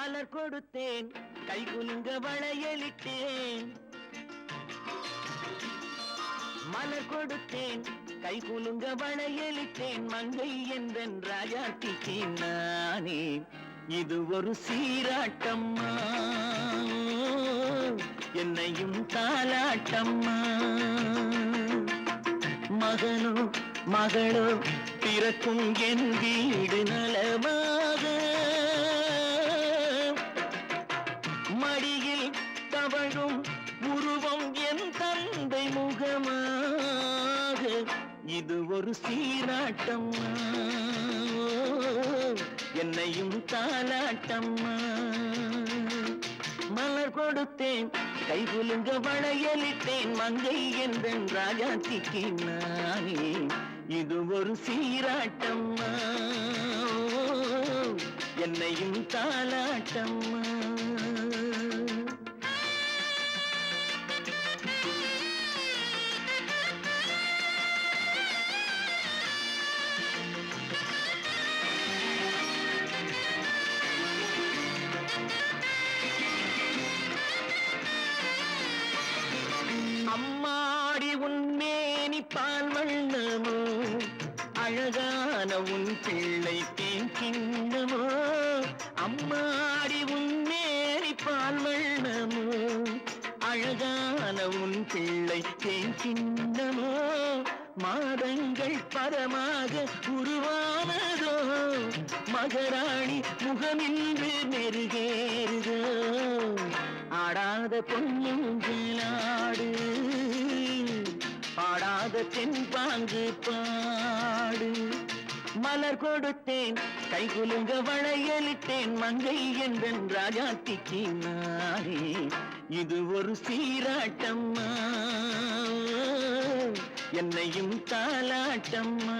மலர் கொடுத்தேன். கை குலுங்க வளையலிட்டேன். மலர் கொடுத்தேன். கை குலுங்க வளையலிட்டேன். மங்கை என்றன் ராஜாத்திக்கு நானே இது ஒரு சீராட்டம்மா. என்னையும் தாலாட்டம்மா மகனோ மகளோ பிறக்கும் என் வீடு நலவா இது ஒரு சீராட்டம்மா. என்னையும் தாலாட்டம்மா மலர் கொடுத்தேன் கை குலுங்க வளையலிட்டேன் மங்கை என்றன் ராஜாத்திக்கு நானே. இது ஒரு சீராட்டம்மா. என்னையும் தாலாட்டம்மா அம்மாடி உன்மேனி பால் வண்ணமோ அழகான உன் பிள்ளை தேன் கிண்ணமோ அம்மாடி உன்மேனி பால் வண்ணமோ அழகான உன் பிள்ளை தேன் கிண்ணமோ மாதங்கள் பரமாக உருவானதோ மகராணி முகமின்று மெருகேறுதோ. ஆடாத பொன்னெஞ்சிலாடு பாடாத தென்பாங்கு பாடு. மலர் கொடுத்தேன் கை குலுங்க வளையலிட்டேன் மங்கை என்றன் ராஜாத்திக்கு நாரே இது ஒரு சீராட்டம்மா என்னையும் தாலாட்டம்மா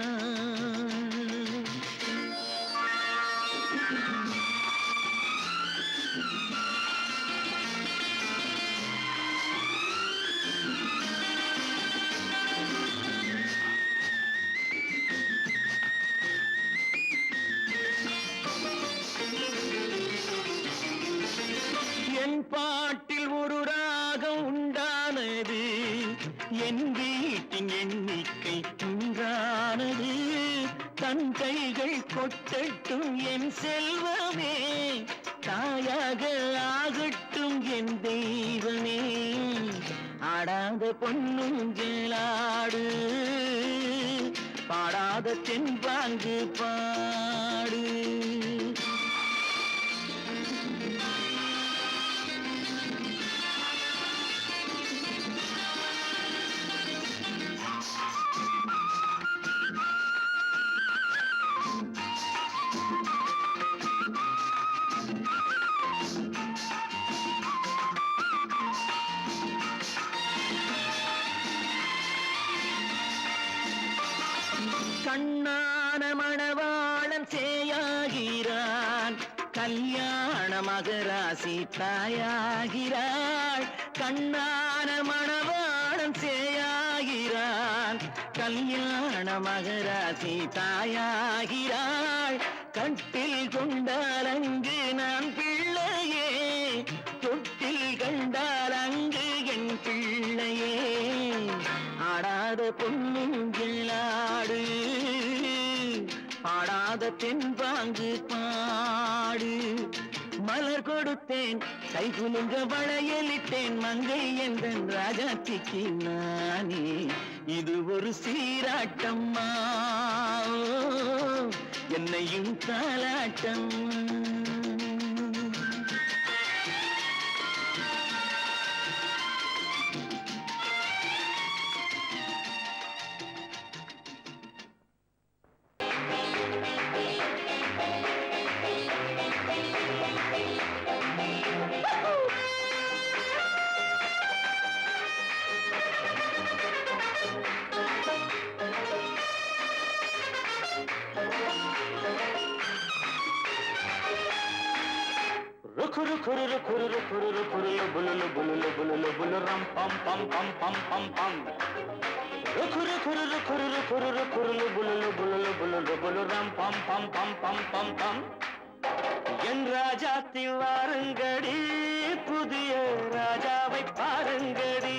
தென்பாங்கு பாடு. மகராசி தாயாகிறாள். கண்ணான மணவாளன் சேயாகிறான். கல்யாண மகராசி தாயாகிறாள். கட்டில் கொண்டால் அங்கு நான் பிள்ளையே. தொட்டில் கண்டால் அங்கு என் பிள்ளையே. ஆடாத பொன்னுங்களாடு பாடாத தென்பாங்கு பாடு மலர் கொடுத்தேன். கை குலுங்க வளையலிட்டேன் மங்கை என்றன் ராஜாத்திக்கு நானே. இது ஒரு சீராட்டம்மா. என்னையும் தாலாட்டம்மா రుకురు కురురు కురురు కురురు కురులు బులులు బులులు బులులు బులురం పం పం పం పం పం పం రుకురు కురురు కురురు కురురు కురులు బులులు బులులు బులులు బులురం పం పం పం పం పం పం என் ராஜாத்தி வாருங்கடி புதிய ராஜாவை பாருங்கடி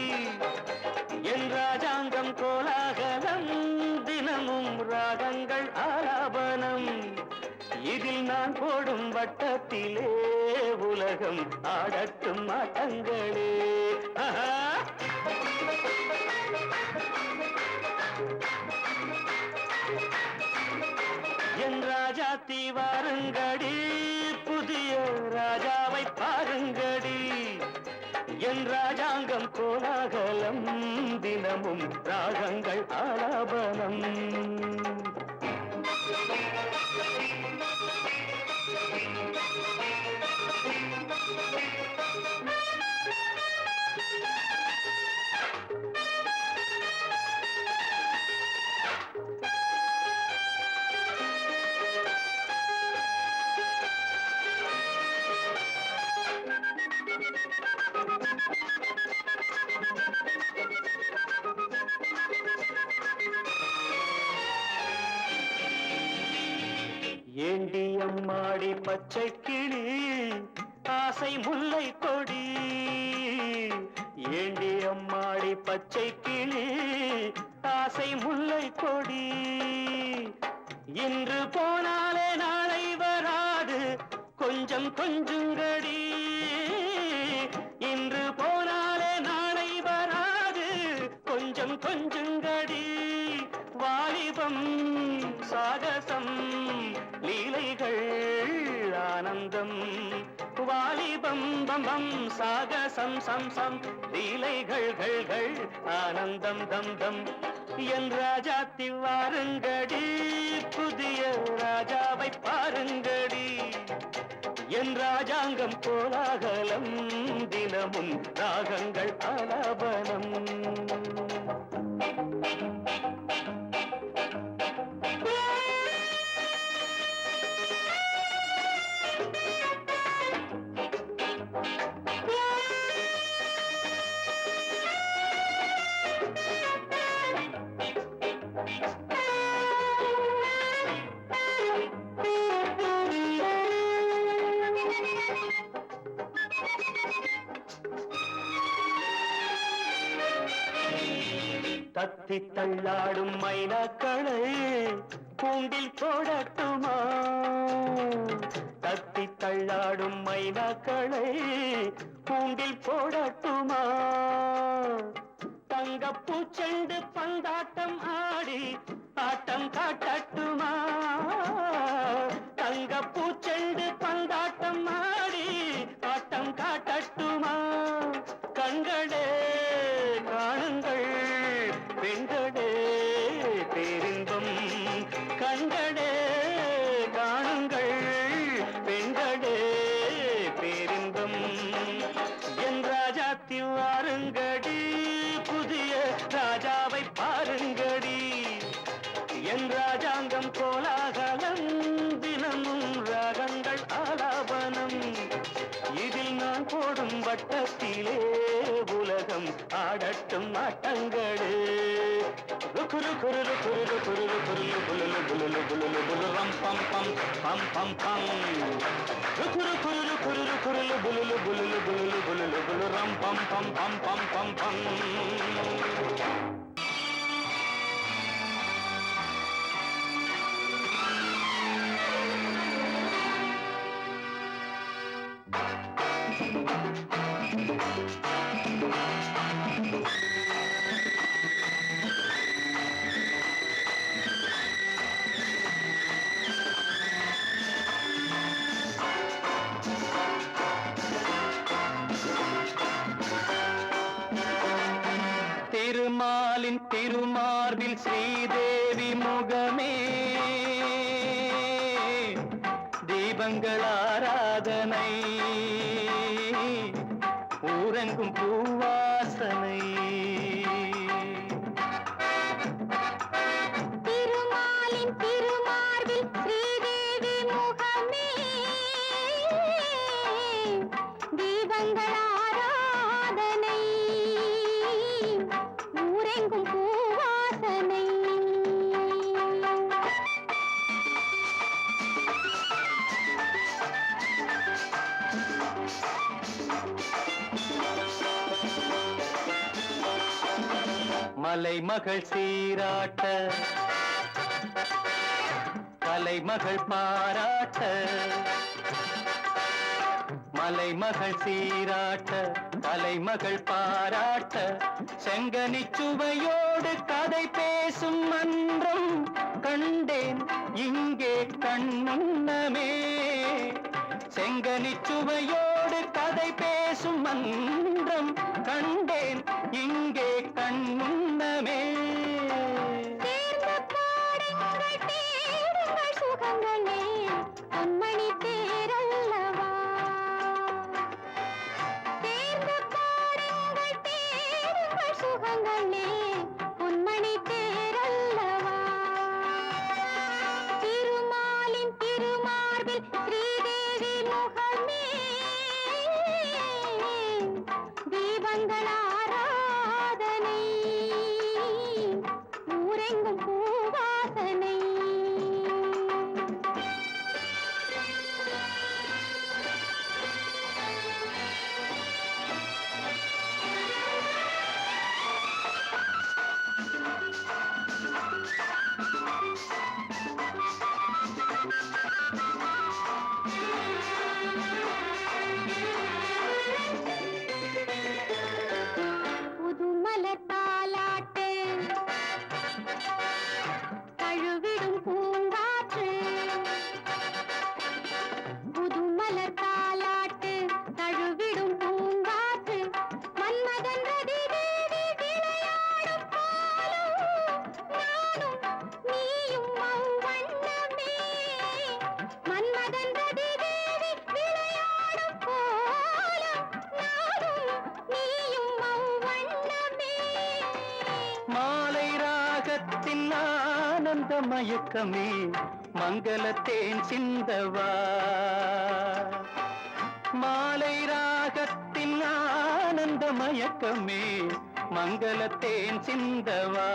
நான் போடும் வட்டத்திலே உலகம் ஆடட்டும் ஆட்டங்களே ஆஹா. என் ராஜாத்தி வாருங்கடி புதிய ராஜாவை பாருங்கடி. என் ராஜாங்கம் கோலாகலம் தினமும் ராகங்கள் ஆலாபனம். பச்சை கிளி ஆசை முல்லை கொடி. ஏண்டி அம்மாடி பச்சை கிளி ஆசை முல்லை கொடி. இன்று போனாலே நாளை வராது கொஞ்சம் கொஞ்சங்கடி. இன்று போனாலே நாளை வராது கொஞ்சம் கொஞ்சங்கடி. வாலிபம் சாகசம் லீலைகள். ஆனந்தம். வாலிபம் பம் பம் சாகசம் சம் சம். லீலைகள் கள் கள் ஆனந்தம் தம் தம். என் ராஜாத்தி வாருங்கடி புதிய ராஜாவை பாருங்கடி. என் ராஜாங்கம் கோலாகலம் தினமும் ராகங்கள் ஆலாபனம். தத்தி தள்ளாடும் மைனாக்களை கூண்டில் போடட்டுமா தத்தி தள்ளாடும் மைனாக்களை கூண்டில் போடட்டுமா தங்க பூச்செண்டு பந்தாட்டம் ஆடி ஆட்டம் காட்டட்டுமா? தங்க பூச்செண்டு பந்தாட்டம் ஆடி கண்களே காணுங்கள். பெண்களே பேரின்பம். என் ராஜாத்தி வாருங்கடி புதிய ராஜாவை பாருங்கடி. என் ராஜாங்கம் கோலாகலம் தினமும் ராகங்கள் ஆலாபனம். இதில் நான் போடும் வட்டத்திலே உலகம் ஆடட்டும் ஆட்டங்கள். ருக்குரு குருரு குருரு குருரு குருலு புலுலு புலுலு புலுலு புலுரம் பம் பம் பம் பம் பம் ருக்குரு குருரு குருரு குருலு புலுலு புலுலு புலுலு புலுலு புலுரம் பம் பம் பம் பம் பம் பம் திருமாலின் மலைமகள் சீராட்ட கலைமகள் பாராட்ட மலைமகள் சீராட்ட கலைமகள் பாராட்ட செங்கனி சுவையோடு கதை பேசும் மன்றம் கண்டேன் இங்கே கண்முன்னமே செங்கனி சுவையோடு கதை பேசும் மன்றம் கண்டேன் இங்கே கண்முன்னமே ஆனந்த மயக்கமே மங்களத்தேன் சிந்தவா. மாலை ராகத்தின் ஆனந்த மயக்கமே மங்களத்தேன் சிந்தவா.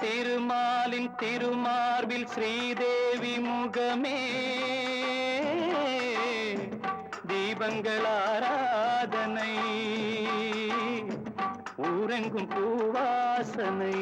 திருமாலின் திருமார்பில் ஸ்ரீதேவி முகமே தீபங்கள் ஆராதனை ஊரெங்கும் பூவாசனை.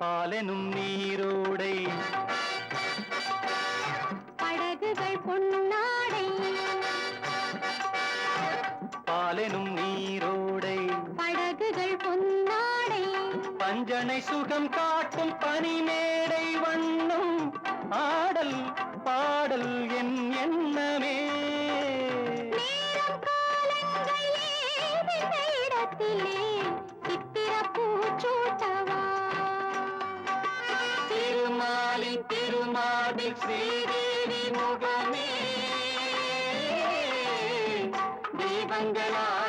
பாலெனும் நீரோடை பாலெனும் நீரோடை. படகுகள் பொன்னாடை. பஞ்சனை சுகம் காட்டும் பனிமேடை வண்ணம். ஆடல் பாடல் தீபங்கள்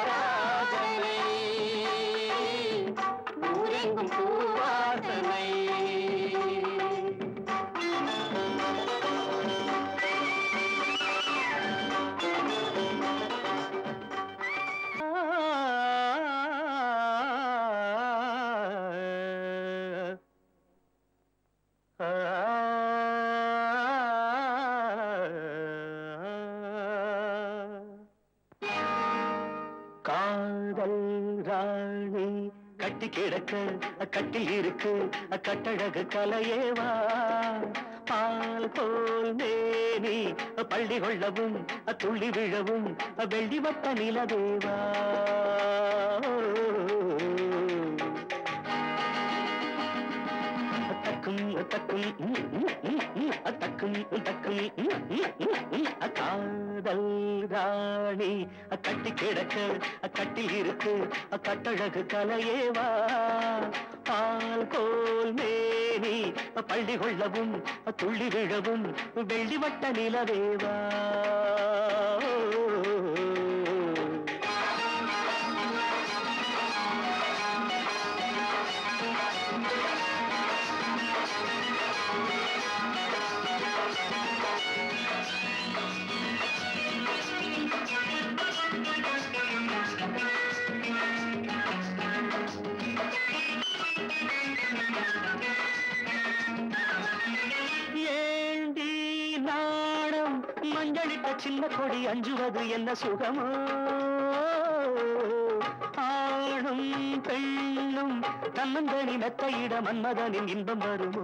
கட்டி கட்டில் இருக்கு கட்டழகு கலையேவா பால் போல் மேனி பள்ளி கொள்ளவும் துள்ளி விழவும் வெள்ளி வட்ட நிலதேவா கட்டழகு கலையேவா பால் கோல் மேனி பள்ளி கொள்ளவும் துள்ளி விழவும் வெள்ளி வட்ட நிலவேவா சின்ன அஞ்சுவது என்ன சுகமோ? ஆணும் பெண்ணும் தன்னந்தனி மெத்தையிட மன்மதனின் இன்பம் வருமோ?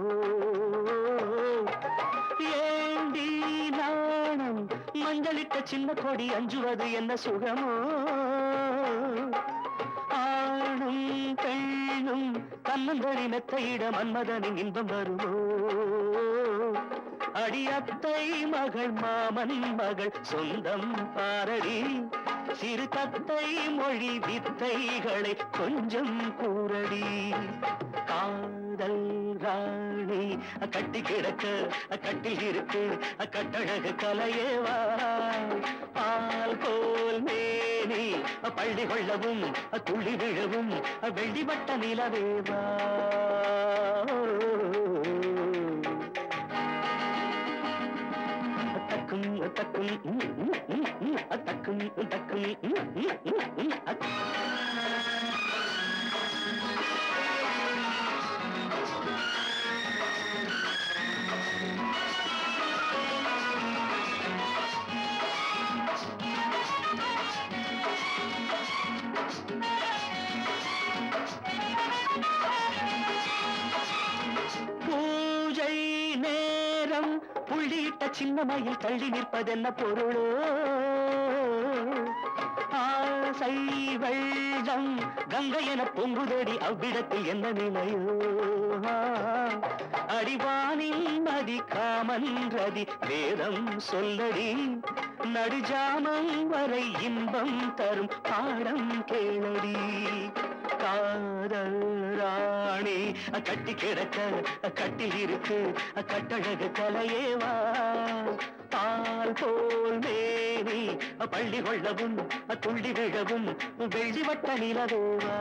ஏண்டி நாணம் மஞ்சளிட்ட சின்ன கொடி அஞ்சுவது என்ன சுகமோ? ஆணும் பெண்ணும் தன்னந்தனி மெத்தையிட மன்மதனின் இன்பம் வருமோ? அடியத்தை மகள் மாமன் மகள் சொந்தம் பாரடி. சிறு தத்தை மொழி வித்தைகளை கொஞ்சம் கூறடி. காதல் ராணி கட்டி கிடக்க கட்டில் இருக்கு கட்டழகு கலையேவா பால் போல் மேனி பள்ளி கொள்ளவும் துளி விழவும் வெள்ளி நிலவேவா அத்தக்கும் அத்தக்கும் அத்தக்கும் அத்தக்கும் ம், சின்ன மயில் தள்ளி நிற்பதென்ன பொருளோ? ஆசை வெள்ளம் கங்கை என பொங்குதடி அவ்விடத்தில் என்ன நிலையோ அடிவானின் மதி காமன் ரதி வேதம் சொல்லடி. நடுஜாமம் வரை இன்பம் தரும் பாடம் கேளடி. காதல் ராணி கட்டி கிடக்க கட்டில் இருக்கு கட்டழகு கலையேவா பால் போல் மேனி பள்ளி கொள்ளவும் துள்ளி விழவும் வெள்ளி வட்ட நிலவேவா?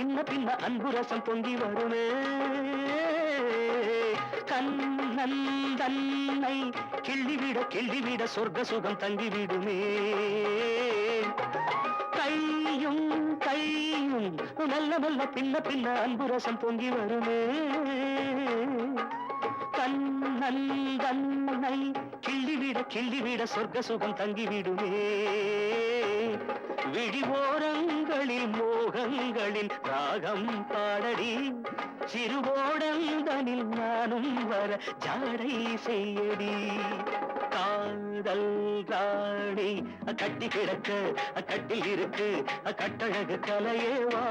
பின்ன பின்ன அன்பு ரசம் பொங்கி வருமே. கண்ணன் தன்னை கிள்ளிவிட கிள்ளிவிட சொர்க்க சுகம் தங்கிவிடுமே. கையும் கையும் நல்ல நல்ல பின்ன பின்ன அன்பு ரசம் பொங்கி வருமே. கண்ணன் தன்னை கிள்ளிவிட கிள்ளிவிட சொர்க்க சுகம் தங்கிவிடுமே. விழி ஓரங்களில் மோ மோகங்களின் ராகம் பாடடி. சிறுவோடந்தனில் நானும் வர ஜாடை செய்யடி. காதல் ராணி கட்டி கிடக்க கட்டில் இருக்கு கட்டழகு கலையேவா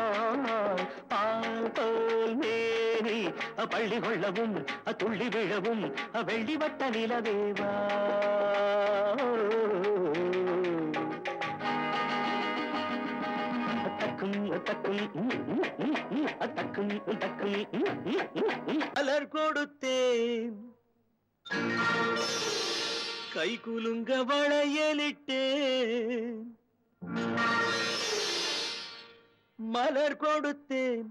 பால் போல் மேனி பள்ளி கொள்ளவும் துள்ளி விழவும் வெள்ளி வட்ட நிலவேவா மலர் கொடுத்தேன். கை குலுங்க வளையலிட்டேன். மலர் கொடுத்தேன்.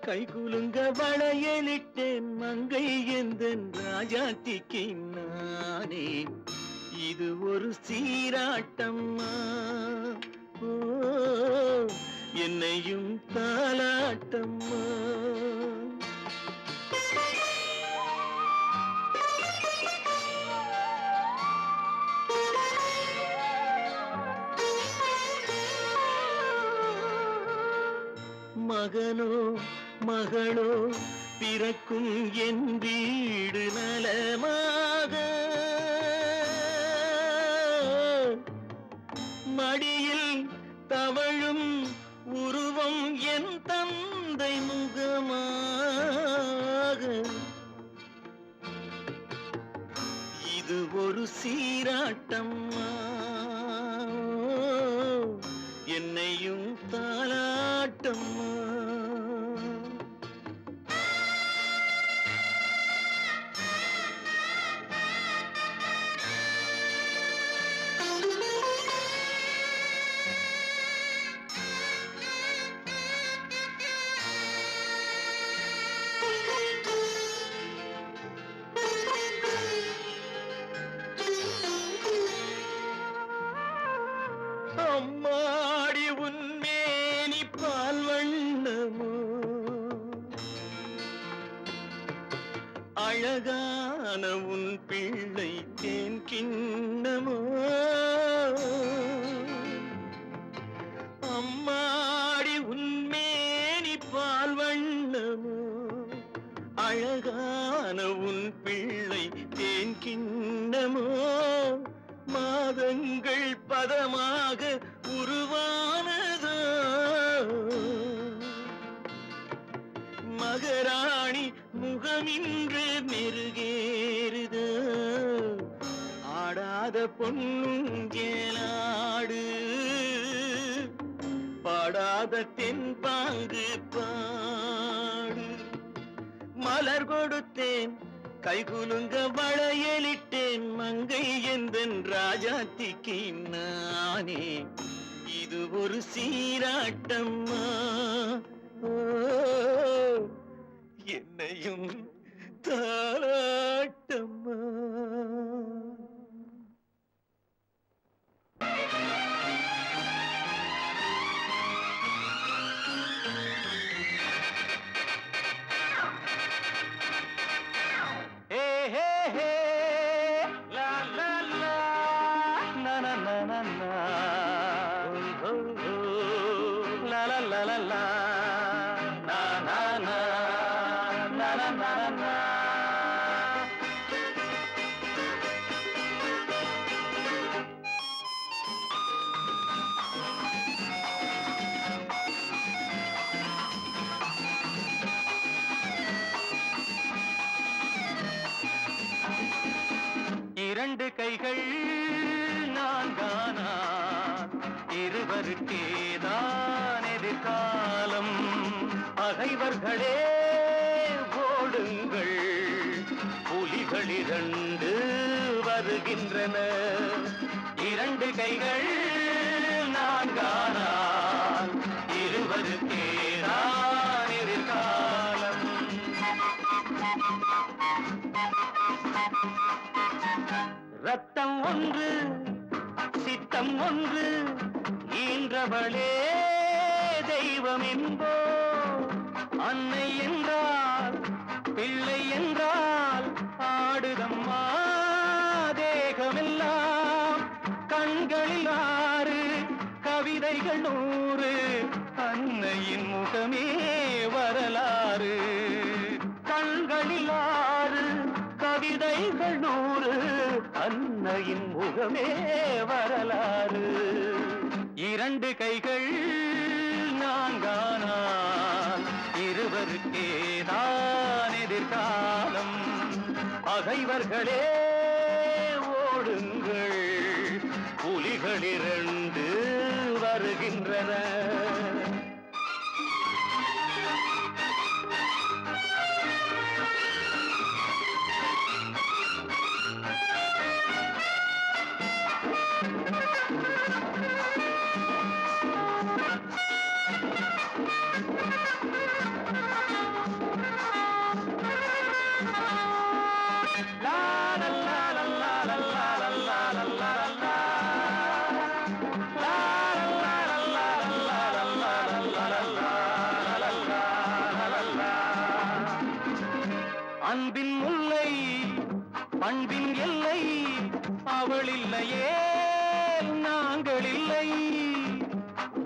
கை குலுங்க வளையலிட்டேன். மங்கை எந்தன் ராஜாத்திக்கு நானே. இது ஒரு சீராட்டம்மா. ஓ, என்னையும் தாலாட்டம்மா மகனோ மகளோ பிறக்கும் என் வீடு நலமாக. சீராட்டம்மா கனவு ஆடாத பொன்னுங்கேலாடு பாடாத தென்பாங்கு பாடு. மலர் கொடுத்தேன் கைகுலுங்க வளையலிட்டேன் மங்கை எந்தன் ராஜாத்திக்கு நானே. இது ஒரு சீராட்டம்மா. என்னையும் தாராட்ட வருகின்றன. இரண்டு கைகள் நான்கானா இருவருக்கேதான் எதிர்காலம். ரத்தம் ஒன்று சித்தம் ஒன்று ஈன்றவளே தெய்வம் என்போ அன்னை என்றால் பிள்ளை என்றால் கதைகள் நூறு அன்னையின் முகமே வரலாறு. கண்களில் ஆறு கவிதைகள் நூறு அன்னையின் முகமே வரலாறு. இரண்டு கைகள் நான்கானால் இருவருக்கேதான் எதிர்காலம். பகைவர்களே ஓடுங்கள் புலிகளிரண்டு வருகின்றன.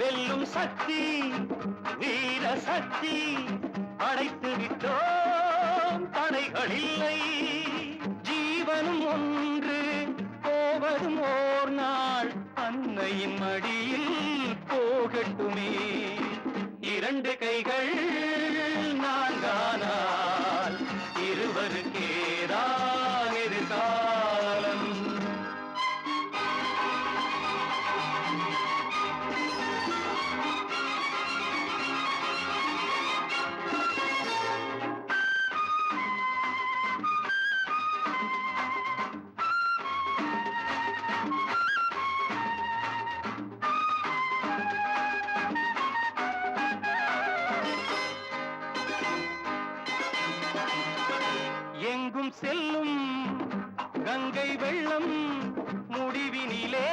வெல்லும் சக்தி வீர சக்தி அடைத்து விட்டோம். தடைகள் இல்லை ஜீவனும் ஒன்று போவதும் ஓர் நாள். அன்னையின் மடியில் போகட்டுமே. இரண்டு கைகள் நான் தானா எங்கும் செல்லும் கங்கை வெள்ளம் முடிவினிலே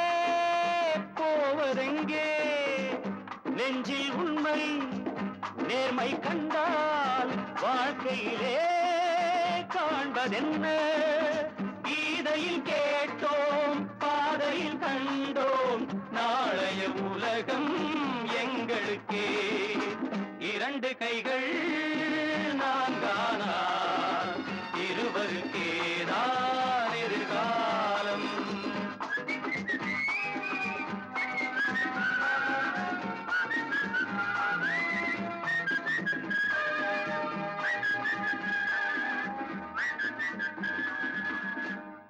போவதெங்கே? நெஞ்சில் உண்மை நேர்மை கண்டால் வாழ்க்கையிலே காண்பதென்ன? கீதையில் கேட்டோம் பாதையில் கண்டோம் நாளைய உலகம் எங்களுக்கே. இரண்டு கைகள்